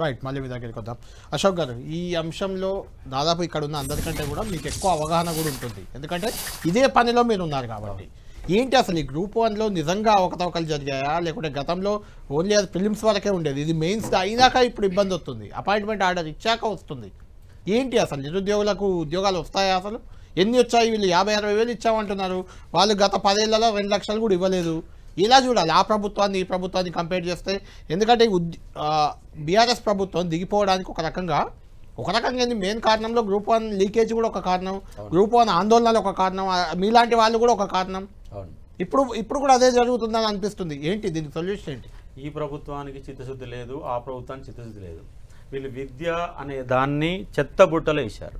Right మళ్ళీ మీ దగ్గరికి వద్దాం. అశోక్ గారు ఈ అంశంలో దాదాపు ఇక్కడ ఉన్న అందరికంటే కూడా మీకు ఎక్కువ అవగాహన కూడా ఉంటుంది. ఎందుకంటే ఇదే పనిలో మీరు ఉన్నారు కాబట్టి. ఏంటి అసలు ఈ గ్రూప్ వన్లో నిజంగా అవకతవకలు జరిగాయా? లేకుంటే గతంలో ఓన్లీ అది ఫిలిమ్స్ వరకే ఉండేది. ఇది మెయిన్స్ అయినాక ఇప్పుడు ఇబ్బంది వస్తుంది. అపాయింట్మెంట్ ఆర్డర్ ఇచ్చాక వస్తుంది. ఏంటి అసలు నిరుద్యోగులకు ఉద్యోగాలు వస్తాయా అసలు? ఎన్ని వచ్చాయి? వీళ్ళు యాభై అరవై వేలు ఇచ్చామంటున్నారు. వాళ్ళు గత పదేళ్ళలో రెండు లక్షలు కూడా ఇవ్వలేదు. ఇలా చూడాలి. ఆ ప్రభుత్వాన్ని ఈ ప్రభుత్వాన్ని కంపేర్ చేస్తే ఎందుకంటే బీఆర్ఎస్ ప్రభుత్వం దిగిపోవడానికి ఒక రకంగా ఒక రకంగా మెయిన్ కారణంలో గ్రూప్ వన్ లీకేజ్ కూడా ఒక కారణం. గ్రూప్ వన్ ఆందోళనలు ఒక కారణం. మీలాంటి వాళ్ళు కూడా ఒక కారణం. ఇప్పుడు ఇప్పుడు కూడా అదే జరుగుతుందని అనిపిస్తుంది. ఏంటి దీనికి సొల్యూషన్ ఏంటి? ఈ ప్రభుత్వానికి చిత్తశుద్ధి లేదు ఆ ప్రభుత్వానికి చిత్తశుద్ధి లేదు. వీళ్ళు విద్య అనే దాన్ని చెత్త బుట్టలో వేశారు.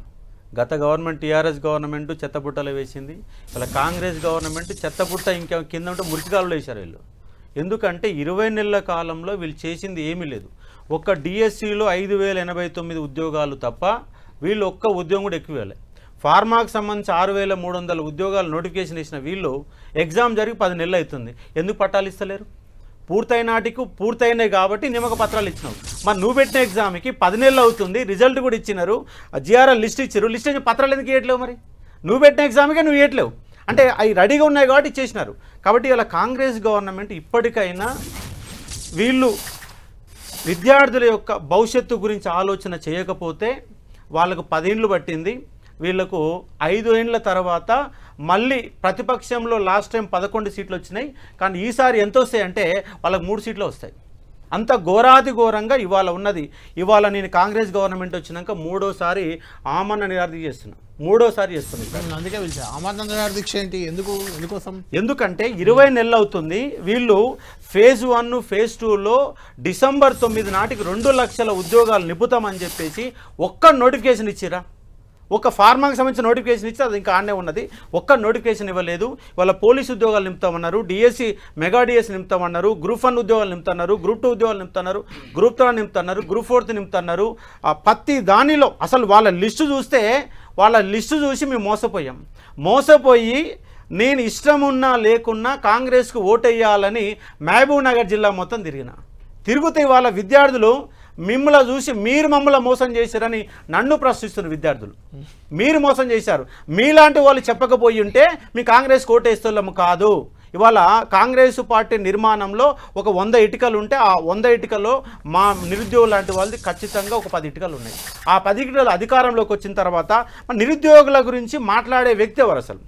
గత గవర్నమెంట్ టీఆర్ఎస్ గవర్నమెంట్ చెత్తబుట్టలో వేసింది. ఇలా కాంగ్రెస్ గవర్నమెంట్ చెత్తబుట్ట ఇంకా కింద ఉంటే మురికికాలలో వేశారు వీళ్ళు. ఎందుకంటే ఇరవై నెలల కాలంలో వీళ్ళు చేసింది ఏమీ లేదు. ఒక్క డిఎస్సిలో ఐదు వేల ఎనభై తొమ్మిది ఉద్యోగాలు తప్ప వీళ్ళు ఒక్క ఉద్యోగం కూడా ఎక్కువ ఫార్మాకు సంబంధించి ఆరు వేల మూడు వందల ఉద్యోగాలు నోటిఫికేషన్ ఇచ్చిన వీళ్ళు ఎగ్జామ్ జరిగి పది నెలలు అవుతుంది. ఎందుకు పట్టాలు ఇస్తలేరు? పూర్తయిన నాటికి పూర్తయినాయి కాబట్టి నియమక పత్రాలు ఇచ్చినావు మరి నువ్వు పెట్టిన ఎగ్జామ్కి పది నెలలు అవుతుంది రిజల్ట్ కూడా ఇచ్చినారు జిఆర్ఎల్ లిస్ట్ ఇచ్చారు లిస్ట్ ఇచ్చిన పత్రాలు ఎందుకు ఇవ్వట్లేవు మరి? నువ్వు పెట్టిన ఎగ్జామ్కే నువ్వు ఇవ్వట్లేవు అంటే అవి రెడీగా ఉన్నాయి కాబట్టి ఇచ్చేసినారు. కాబట్టి ఇలా కాంగ్రెస్ గవర్నమెంట్ ఇప్పటికైనా వీళ్ళు విద్యార్థుల యొక్క భవిష్యత్తు గురించి ఆలోచన చేయకపోతే వాళ్ళకు పదేండ్లు పట్టింది. వీళ్ళకు ఐదు ఏండ్ల తర్వాత మళ్ళీ ప్రతిపక్షంలో లాస్ట్ టైం పదకొండు సీట్లు వచ్చినాయి. కానీ ఈసారి ఎంత వస్తాయంటే వాళ్ళకి మూడు సీట్లు వస్తాయి. అంత ఘోరాతి ఘోరంగా ఇవాళ ఉన్నది. ఇవాళ నేను కాంగ్రెస్ గవర్నమెంట్ వచ్చినాక మూడోసారి ఆమరణ నిరాధి చేస్తున్నా. మూడోసారి చేస్తున్నాను నేను అందుకే గారి దీక్ష ఏంటి? ఎందుకు? ఎందుకోసం? ఎందుకంటే ఇరవై నెలలు అవుతుంది. వీళ్ళు ఫేజ్ వన్ ఫేజ్ టూలో డిసెంబర్ తొమ్మిది నాటికి రెండు లక్షల ఉద్యోగాలు నింపుతామని చెప్పేసి ఒక్క నోటిఫికేషన్ ఇచ్చిరా ఒక ఫార్మాకి సంబంధించిన నోటిఫికేషన్ ఇచ్చి అది ఇంకా ఆడనే ఉన్నది. ఒక్క నోటిఫికేషన్ ఇవ్వలేదు. వాళ్ళ పోలీస్ ఉద్యోగాలు నింపుతామన్నారు. డిఎస్సి మెగా డిఎస్సి నింపుతామన్నారు. గ్రూప్ వన్ ఉద్యోగాలు నింపుతున్నారు. గ్రూప్ టూ ఉద్యోగాలు నింపుతున్నారు. గ్రూప్ త్రీ నింపుతున్నారు. గ్రూప్ ఫోర్త్ నింపుతున్నారు. ప్రతి దానిలో అసలు వాళ్ళ లిస్టు చూస్తే వాళ్ళ లిస్టు చూసి మేము మోసపోయాం. మోసపోయి నేను ఇష్టం ఉన్నా లేకున్నా కాంగ్రెస్కు ఓటేయాలని మహబూబ్ నగర్ జిల్లా మొత్తం తిరిగిన. తిరుగుతే వాళ్ళ విద్యార్థులు మిమ్మల్ని చూసి మీరు మమ్మల్ని మోసం చేశారని నన్ను ప్రశ్నిస్తున్నారు విద్యార్థులు. మీరు మోసం చేశారు. మీలాంటి వాళ్ళు చెప్పకపోయి ఉంటే మీ కాంగ్రెస్ కోటేస్తులము కాదు. ఇవాళ కాంగ్రెస్ పార్టీ నిర్మాణంలో ఒక వంద ఇటుకలు ఉంటే ఆ వంద ఇటుకలో మా నిరుద్యోగులు లాంటి వాళ్ళది ఖచ్చితంగా ఒక పది ఇటుకలు ఉన్నాయి. ఆ పది ఇటుకలు అధికారంలోకి వచ్చిన తర్వాత నిరుద్యోగుల గురించి మాట్లాడే వ్యక్తి ఎవరు అసలు?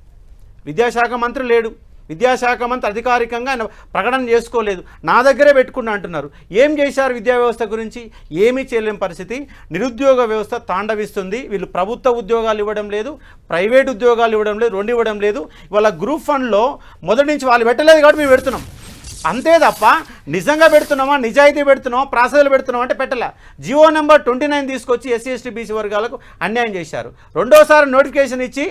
విద్యాశాఖ మంత్రి లేడు. విద్యాశాఖ మంత్రి అధికారికంగా ఆయన ప్రకటన చేసుకోలేదు. నా దగ్గరే పెట్టుకున్నా అంటున్నారు. ఏం చేశారు విద్యా వ్యవస్థ గురించి? ఏమీ చేయలేని పరిస్థితి. నిరుద్యోగ వ్యవస్థ తాండవిస్తుంది. వీళ్ళు ప్రభుత్వ ఉద్యోగాలు ఇవ్వడం లేదు. ప్రైవేట్ ఉద్యోగాలు ఇవ్వడం లేదు. రెండు ఇవ్వడం లేదు. ఇవాళ గ్రూప్ ఫండ్లో మొదటి నుంచి వాళ్ళు పెట్టలేదు కాబట్టి మేము పెడుతున్నాం. అంతే తప్ప నిజంగా పెడుతున్నామా నిజాయితీ పెడుతున్నామా ప్రాసెస్లు పెడుతున్నామా అంటే పెట్టలే. జియో నెంబర్ ట్వంటీ నైన్ తీసుకొచ్చి ఎస్సీ ఎస్టీ బీసీ వర్గాలకు అన్యాయం చేశారు. రెండోసారి నోటిఫికేషన్ ఇచ్చి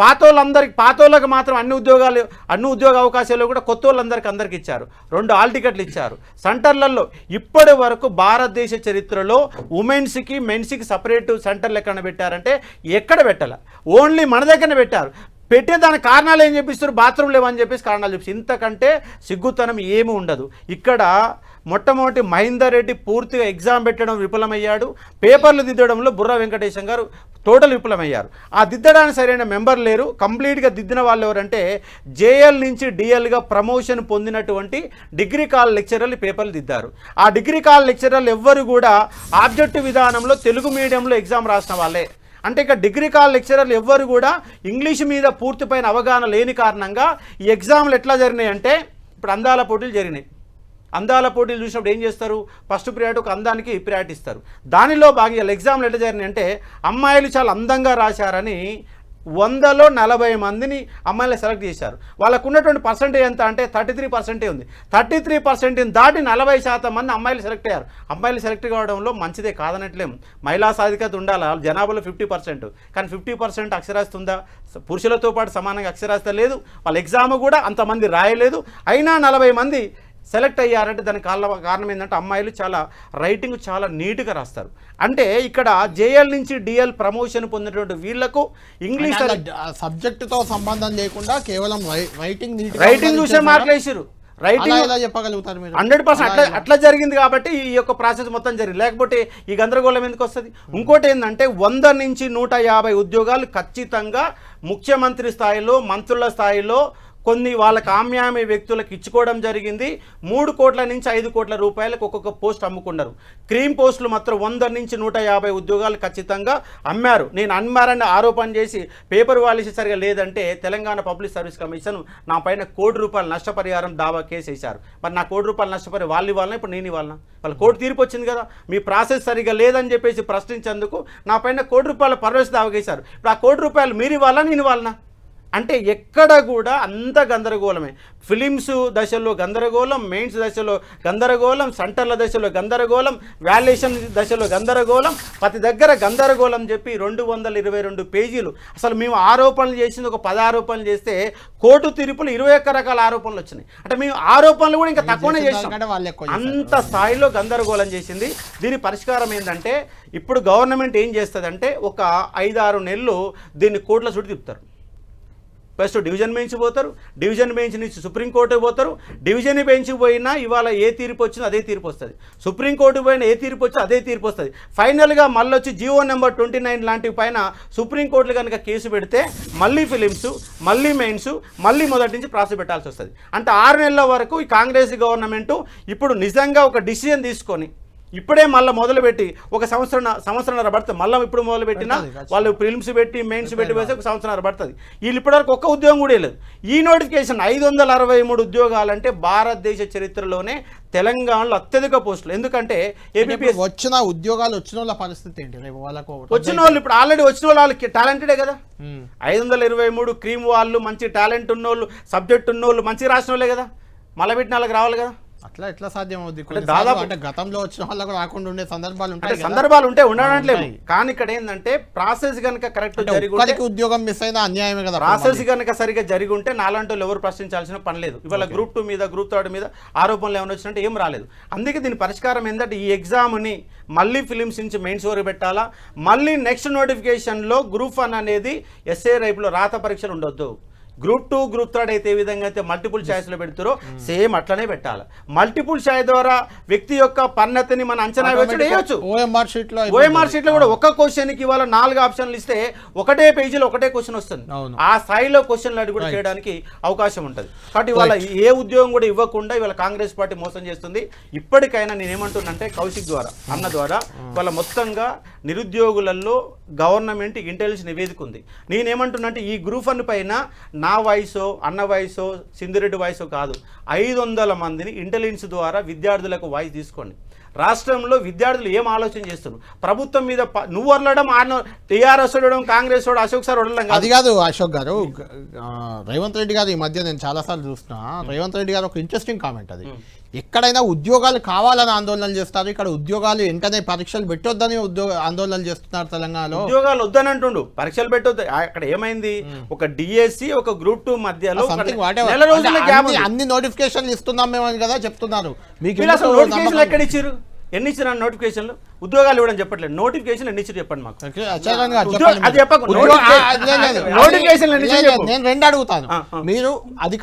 పాతోళ్ళందరికి పాతోళ్ళకి మాత్రం అన్ని ఉద్యోగాలు అన్ని ఉద్యోగ అవకాశాలు కూడా కొత్త వాళ్ళందరికీ అందరికి ఇచ్చారు. రెండు ఆల్ టికెట్లు ఇచ్చారు. సెంటర్లలో ఇప్పటి వరకు భారతదేశ చరిత్రలో ఉమెన్స్కి మెన్స్కి సపరేట్ సెంటర్లు ఎక్కడ పెట్టారంటే ఎక్కడ పెట్టాల? ఓన్లీ మన దగ్గర పెట్టారు. పెట్టే దాని కారణాలు ఏం చెప్పిస్తారు? బాత్రూమ్ లేవని చెప్పేసి కారణాలు చెప్పి ఇంతకంటే సిగ్గుతనం ఏమి ఉండదు. ఇక్కడ మొట్టమొదటి మహేందర్ రెడ్డి పూర్తిగా ఎగ్జామ్ పెట్టడం విఫలమయ్యాడు. పేపర్లు దిద్దడంలో బుర్ర వెంకటేశం గారు టోటల్ విఫలమయ్యారు. ఆ దిద్దడానికి సరైన మెంబర్ లేరు. కంప్లీట్గా దిద్దిన వాళ్ళు ఎవరంటే జేఎల్ నుంచి డిఎల్గా ప్రమోషన్ పొందినటువంటి డిగ్రీ కాల్ లెక్చరర్లు పేపర్లు దిద్దారు. ఆ డిగ్రీ కాల్ లెక్చరర్లు ఎవ్వరు కూడా ఆబ్జెక్టివ్ విధానంలో తెలుగు మీడియంలో ఎగ్జామ్ రాసిన వాళ్ళే. అంటే ఇక డిగ్రీ కాల్ లెక్చరర్లు ఎవ్వరు కూడా ఇంగ్లీష్ మీద పూర్తిపైన అవగాహన లేని కారణంగా ఈ ఎగ్జామ్లు ఎట్లా జరిగినాయి అంటే ఇప్పుడు అందాల పోటీలు జరిగినాయి. అందాల పోటీలు చూసినప్పుడు ఏం చేస్తారు? ఫస్ట్ పీరియడ్ ఒక అందానికి పీరియడ్ ఇస్తారు. దానిలో భాగంగా ఎగ్జామ్లు ఎట్లా జరిగినాయి అంటే అమ్మాయిలు చాలా అందంగా రాశారని వందలో నలభై మందిని అమ్మాయిలు సెలెక్ట్ చేశారు. వాళ్ళకు ఉన్నటువంటి పర్సంటేజ్ ఎంత అంటే థర్టీ త్రీ పర్సెంటే ఉంది. థర్టీ త్రీ పర్సెంట్ని దాటి నలభై శాతం మంది అమ్మాయిలు సెలెక్ట్ అయ్యారు. అమ్మాయిలు సెలెక్ట్ కావడంలో మంచిదే కాదనట్లేం. మహిళా సాధికత ఉండాలి? వాళ్ళ జనాభాలో ఫిఫ్టీ పర్సెంట్ కానీ ఫిఫ్టీ పర్సెంట్ అక్షరాస్యత ఉందా? పురుషులతో పాటు సమానంగా అక్షరాస్యత లేదు. వాళ్ళ ఎగ్జామ్ కూడా అంతమంది రాయలేదు. అయినా నలభై మంది సెలెక్ట్ అయ్యారంటే దానికి కారణం కారణం ఏంటంటే అమ్మాయిలు చాలా రైటింగ్ చాలా నీట్గా రాస్తారు. అంటే ఇక్కడ జేఎల్ నుంచి డిఎల్ ప్రమోషన్ పొందినటువంటి వీళ్ళకు ఇంగ్లీష్ సబ్జెక్ట్తో సంబంధం లేకుండా కేవలం రైటింగ్ రైటింగ్ చూసే మార్కులు అలా రైటింగ్ ఎలా చెప్పగలుగుతారు మీరు? హండ్రెడ్ పర్సెంట్ అట్లా? అట్లా జరిగింది కాబట్టి ఈ యొక్క ప్రాసెస్ మొత్తం జరిగింది. లేకపోతే ఈ గందరగోళం ఎందుకు వస్తుంది? ఇంకోటి ఏంటంటే వంద నుంచి నూట యాభై ఉద్యోగాలు ఖచ్చితంగా ముఖ్యమంత్రి స్థాయిలో మంత్రుల స్థాయిలో కొన్ని వాళ్ళ కామ్యామి వ్యక్తులకు ఇచ్చుకోవడం జరిగింది. మూడు కోట్ల నుంచి ఐదు కోట్ల రూపాయలకు ఒక్కొక్క పోస్ట్ అమ్ముకున్నారు. క్రీమ్ పోస్టులు మాత్రం వంద నుంచి నూట యాభై ఉద్యోగాలు ఖచ్చితంగా అమ్మారు. నేను అమ్మారని ఆరోపణ చేసి పేపర్ వాలిసి సరిగా లేదంటే తెలంగాణ పబ్లిక్ సర్వీస్ కమిషన్ నా పైన కోటి రూపాయల నష్టపరిహారం దావా కేసు వేశారు. మరి నా కోటి రూపాయల నష్టపరి వాళ్ళు ఇవ్వాలన్నా ఇప్పుడు నేను ఇవ్వాలన్నా వాళ్ళ కోర్టు తీర్పు వచ్చింది కదా. మీ ప్రాసెస్ సరిగా లేదని చెప్పేసి ప్రశ్నించేందుకు నా పైన కోటి రూపాయల పర్వేసి దావా కేసారు ఇప్పుడు ఆ కోటి రూపాయలు మీరు ఇవ్వాలా నేను ఇవ్వాలనా? అంటే ఎక్కడ కూడా అంత గందరగోళమే. ఫిలిమ్స్ దశలో గందరగోళం మెయిన్స్ దశలో గందరగోళం సెంటర్ల దశలో గందరగోళం వాల్యుయేషన్ దశలో గందరగోళం ప్రతి దగ్గర గందరగోళం చెప్పి రెండు వందల ఇరవై రెండు పేజీలు. అసలు మేము ఆరోపణలు చేసింది ఒక పది ఆరోపణలు చేస్తే కోర్టు తీర్పులు ఇరవై ఒక్క రకాల ఆరోపణలు వచ్చినాయి. అంటే మేము ఆరోపణలు కూడా ఇంకా తక్కువనే చేసాం. అంత స్థాయిలో గందరగోళం చేసింది. దీని పరిష్కారం ఏంటంటే ఇప్పుడు గవర్నమెంట్ ఏం చేస్తుందంటే ఒక ఐదారు నెలలు దీన్ని కోర్టుల చుట్టూ తిప్పుతారు. ఫస్ట్ డివిజన్ బెంచ్ పోతారు. డివిజన్ బెంచ్ నుంచి సుప్రీంకోర్టు పోతారు. డివిజన్ బెంచ్ పోయినా ఇవాళ ఏ తీర్పు వచ్చినా అదే తీర్పు వస్తుంది. సుప్రీంకోర్టు పోయినా ఏ తీర్పు వచ్చినా అదే తీర్పు వస్తుంది. ఫైనల్గా మళ్ళీ వచ్చి జీవో నెంబర్ ట్వంటీ నైన్ లాంటివి పైన సుప్రీంకోర్టులు కనుక కేసు పెడితే మళ్ళీ ఫిలిమ్స్ మళ్ళీ మెయిన్స్ మళ్ళీ మొదటి నుంచి ప్రాసెస్ పెట్టాల్సి వస్తుంది. అంటే ఆరు నెలల వరకు ఈ కాంగ్రెస్ గవర్నమెంట్ ఇప్పుడు నిజంగా ఒక డిసిజన్ తీసుకొని ఇప్పుడే మళ్ళీ మొదలుపెట్టి ఒక సంవత్సరం సంవత్సరం పడుతుంది. మళ్ళీ ఇప్పుడు మొదలు పెట్టినా పడుతుంది, ఖచ్చితంగా. వాళ్ళు ఫిల్మ్స్ పెట్టి మెయిన్స్ పెట్టి వేసి ఒక సంవత్సరం పడుతుంది. వీళ్ళు ఇప్పటివరకు ఒక్క ఉద్యోగం కూడా లేదు ఈ నోటిఫికేషన్ ఐదు వందల అరవై మూడు ఉద్యోగాలంటే భారతదేశ చరిత్రలోనే తెలంగాణలో అత్యధిక పోస్టులు. ఎందుకంటే ఏబిపిఎస్ ఇప్పుడు వచ్చిన ఉద్యోగాలు వచ్చిన వాళ్ళ పరిస్థితి ఏంటి? రేపు వాళ్ళకు వచ్చిన వాళ్ళు ఇప్పుడు ఆల్రెడీ వచ్చిన వాళ్ళు వాళ్ళకి టాలెంటెడే కదా. ఐదు వందల ఇరవై మూడు క్రీమ్ వాళ్ళు మంచి టాలెంట్ ఉన్నోళ్ళు సబ్జెక్ట్ ఉన్నోళ్ళు మంచి రాసిన వాళ్ళే కదా. మళ్ళీ పెట్టిన వాళ్ళకి రావాలి కదా. అట్లా ఎట్లా సాధ్యం అవుద్ది దాదాపు- అంటే గతంలో వచ్చిన వాళ్ళకు రాకుండా ఉండే సందర్భాలు ఉంటాయి. సందర్భాలు ఉంటే ఉంటాయి. కానీ ఇక్కడ ఏంటంటే ప్రాసెస్ కనుక కరెక్ట్ జరిగి ఉద్యోగం మిస్ అయినా అన్యాయమే కదా ప్రాసెస్ కనుక సరిగ్గా జరిగి ఉంటే నాలాంటి ఎవరు ప్రశ్నించాల్సిన పని లేదు. ఇవాళ గ్రూప్ టూ మీద గ్రూప్ థర్డ్ మీద ఆరోపణలు ఏమైనా వచ్చినట్టు ఏం రాలేదు. అందుకే దీని పరిష్కారం ఏంటంటే ఈ ఎగ్జామ్ని మళ్ళీ ఫిలిమ్స్ నుంచి మెయిన్స్ వరకు పెట్టాలా? మళ్ళీ నెక్స్ట్ నోటిఫికేషన్లో గ్రూప్ వన్ అనేది ఎస్ఏ రైపులో రాత పరీక్షలు ఉండొద్దు. గ్రూప్ టూ గ్రూప్ థర్డ్ అయితే ఏ విధంగా అయితే మల్టిపుల్ ఛాయిస్లో పెడతారో సేమ్ అట్లనే పెట్టాలి. మల్టిపుల్ ఛాయిస్ ద్వారా వ్యక్తి యొక్క పన్నతిని మన అంచనా వేయచ్చు వేయచ్చు. ఓఎంఆర్ షీట్లో ఓఎంఆర్ షీట్లో కూడా ఒక క్వశ్చన్కి ఇవాళ నాలుగు ఆప్షన్లు ఇస్తే ఒకటే పేజీలో ఒకటే క్వశ్చన్ వస్తుంది. ఆ స్థాయిలో క్వశ్చన్లు అడిగి కూడా చేయడానికి అవకాశం ఉంటుంది. కాబట్టి ఇవాళ ఏ ఉద్యోగం కూడా ఇవ్వకుండా ఇవాళ కాంగ్రెస్ పార్టీ మోసం చేస్తుంది. ఇప్పటికైనా నేను ఏమంటున్నానంటే కౌశిక్ ద్వారా అన్న ద్వారా వాళ్ళ మొత్తంగా నిరుద్యోగులలో గవర్నమెంట్ ఇంటెలిజెన్స్ నివేదిక ఉంది నేనేమంటున్నానంటే ఈ గ్రూప్ వన్ పైన నా వయసో అన్న వయసో సింధురెడ్డి వయసో కాదు ఐదు వందల మందిని ఇంటెలిజెన్స్ ద్వారా విద్యార్థులకు వాయిస్ తీసుకోండి. రాష్ట్రంలో విద్యార్థులు ఏం ఆలోచన చేస్తున్నారు? ప్రభుత్వం మీద నువ్వు వదలడం ఆయన టీఆర్ఎస్ వదలడం కాంగ్రెస్ వాడు అశోక్ సార్ కాదు. అది కాదు అశోక్ గారు రేవంత్ రెడ్డి గారు ఈ మధ్య నేను చాలాసార్లు చూస్తున్నా. రేవంత్ రెడ్డి గారు ఒక ఇంట్రెస్టింగ్ కామెంట్ అది. ఎక్కడైనా ఉద్యోగాలు కావాలని ఆందోళనలు చేస్తారు. ఇక్కడ ఉద్యోగాలు వెంటనే పరీక్షలు పెట్టొద్దని ఉద్యోగ ఆందోళనలు చేస్తున్నారు తెలంగాణలో. ఉద్యోగాలు వద్దని అంటుండు. పరీక్షలు పెట్టొద్దు. అక్కడ ఏమైంది? ఒక డిఎస్సి ఒక గ్రూప్ టూ మధ్యలో నెల రోజుల గ్యాప్. అన్ని నోటిఫికేషన్లు ఇస్తున్నాం మేము అని కదా చెప్తున్నారు. మీకు నోటిఫికేషన్లు? ఎక్కడ ఇచ్చారు ఎన్ని ఇచ్చారు నోటిఫికేషన్లు ఉద్యోగాలు ఇవ్వడం చెప్పట్లేదు. నోటిఫికేషన్ ఎన్ని ఇచ్చారు చెప్పండి మాకు. అది. నేను రెండు అడుగుతాను. మీరు అధికార